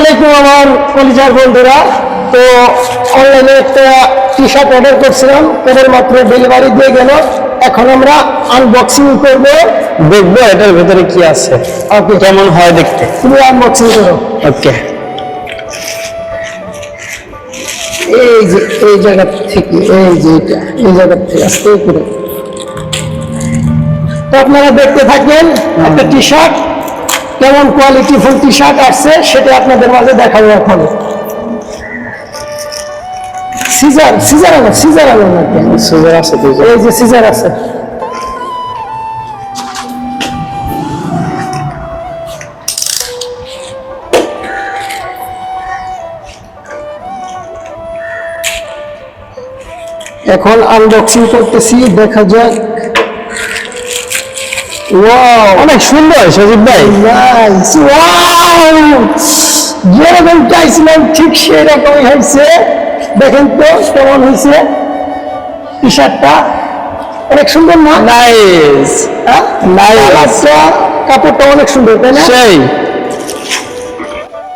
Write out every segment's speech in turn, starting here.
আলাইকুম আমার কলিজার বন্ধুরা। তো অনলাইনে একটা টি শার্ট অর্ডার করছিলাম এদের মাত্র ডেলিভারি দিয়ে গেল। এখন আমরা আনবক্সিং করব। দেখব এটার ভেতরে কি আছে। ওকে কেমন হয় দেখতে। তুমি আনবক্সিং করো। ওকে এই যে এই জায়গা থেকে এই যে এটা এই জায়গা থেকে আস্তে করে তো আপনারা দেখতে থাকবেন একটা টি শার্ট কেমন কোয়ালিটি ফুল টি শার্ট আসছে সেটা আপনাদের মাঝে দেখাবো এখন। সিজার সিজার আনো সিজার নাকি? সুযোগ আছে এই যে সিজার আছে। এখন আনবক্সিং করতেছি দেখা যাক। অনেক সুন্দর সজিব ভাই। যেরকম চাইছিলাম ঠিক সেরকমই হয়েছে। দেখেন তো কেমন হয়েছে? টি শার্টটা অনেক সুন্দর না? নাইস হ্যাঁ? কালারটা, কাপড়টা অনেক সুন্দর তাই না? সেই।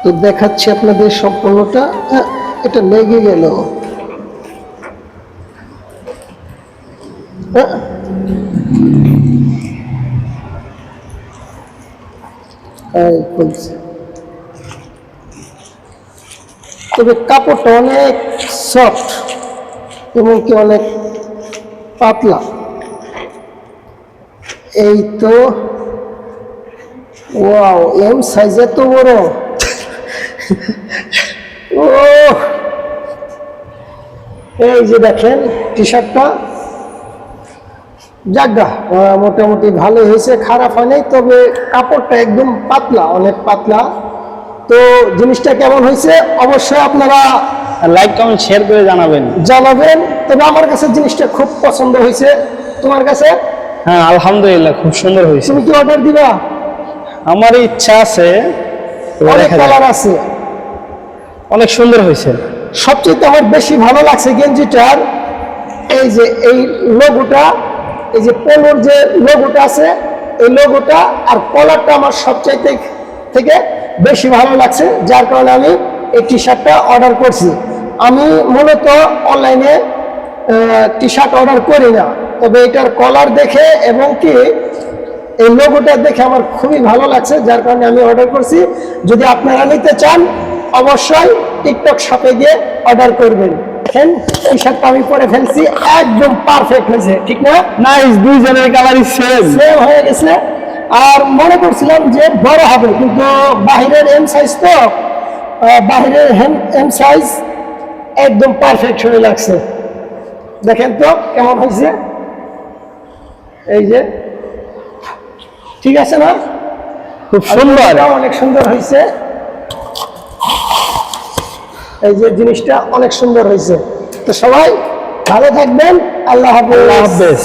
তো দেখাচ্ছি আপনাদের সম্পূর্ণটা। আহ, এটা লেগে গেল আহ। এই খুলছে। তবে কাপড়টা অনেক সফট এমনকি অনেক পাতলা। এই তো, ওয়াও এম সাইজ এত বড়। ও এই যে দেখেন টি। শার্টটা জাগা মোটামুটি ভালো হয়েছে খারাপ হয়নি তবে কাপড়টা একদম পাতলা অনেক পাতলা। তো জিনিসটা কেমন হয়েছে? অবশ্যই আপনারা লাইক কমেন্ট শেয়ার করে জানাবেন। জানাবেন। তবে আমার কাছে জিনিসটা খুব পছন্দ হয়েছে। তোমার কাছে? হ্যাঁ আলহামদুলিল্লাহ খুব সুন্দর হয়েছে। তুমি কি অর্ডার দিবা? আমার ইচ্ছা আছে অনেক কালার আছে। অনেক সুন্দর হয়েছে। সবচেয়ে আমার বেশি ভালো লাগছে গেঞ্জিটার এই যে এই লোগোটা এই যে পোলোর যে লোগোটা আছে, এই লোগোটা আর কলারটা আমার সবচাইতে থেকে বেশি ভালো লাগছে, যার কারণে আমি এই টি শার্টটা অর্ডার করছি। আমি মূলত অনলাইনে টি শার্ট অর্ডার করি না, তবে এটার কলার দেখে এবং কি এই লোগোটা দেখে আমার খুবই ভালো লাগছে, যার কারণে আমি অর্ডার করছি। যদি আপনারা নিতে চান, অবশ্যই টিকটক শপে গিয়ে অর্ডার করবেন। দেখেন টি শার্টটা আমি পরে ফেলছি একদম পারফেক্ট হয়েছে ঠিক না? নাইস দুইজনের কালারই সেম সেম হয়ে গেছে। আর মনে করছিলাম যে বড় হবে কিন্তু বাহিরের এম সাইজ তো বাহিরের এম সাইজ একদম পারফেক্ট হয়ে লাগছে। দেখেন তো কেমন হয়েছে। এই যে ঠিক আছে না? খুব সুন্দর। অনেক সুন্দর হয়েছে। এই যে জিনিসটা অনেক সুন্দর হয়েছে। তো সবাই ভালো থাকবেন। আল্লাহ হাফেজ।